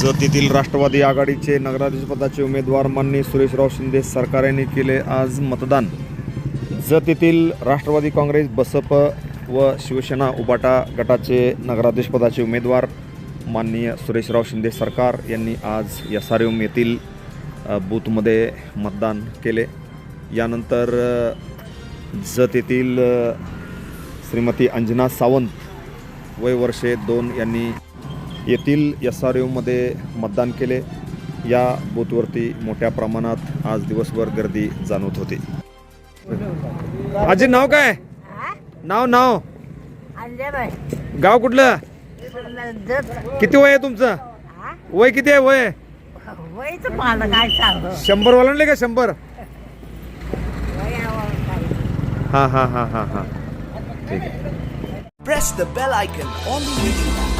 जत राष्ट्रवादी आघाडीचे नगराध्यक्षपदाचे उमेदवार माननीय सुरेशराव शिंदे सरकार यांनी केले आज मतदान. जत येथील राष्ट्रवादी काँग्रेस बसप व शिवसेना उबाटा गटाचे नगराध्यक्षपदाचे उमेदवार माननीय सुरेशराव शिंदे सरकार यांनी आज एस आर एम येथील बूथमध्ये मतदान केले. यानंतर जत येथील श्रीमती अंजना सावंत वय वर्षे दोन यांनी येथील एस आर यूमध्ये मतदान केले. या बूथवरती मोठ्या प्रमाणात आज दिवसभर गर्दी जाणवत होती. आजी नाव काय? नाव नाव? गाव कुठलं? किती वय आहे तुमचं? वय किती आहे वय? शंभर ओलांडले का शंभर? हा हा हा हा हा. ठीक आहे. Press the bell icon on the video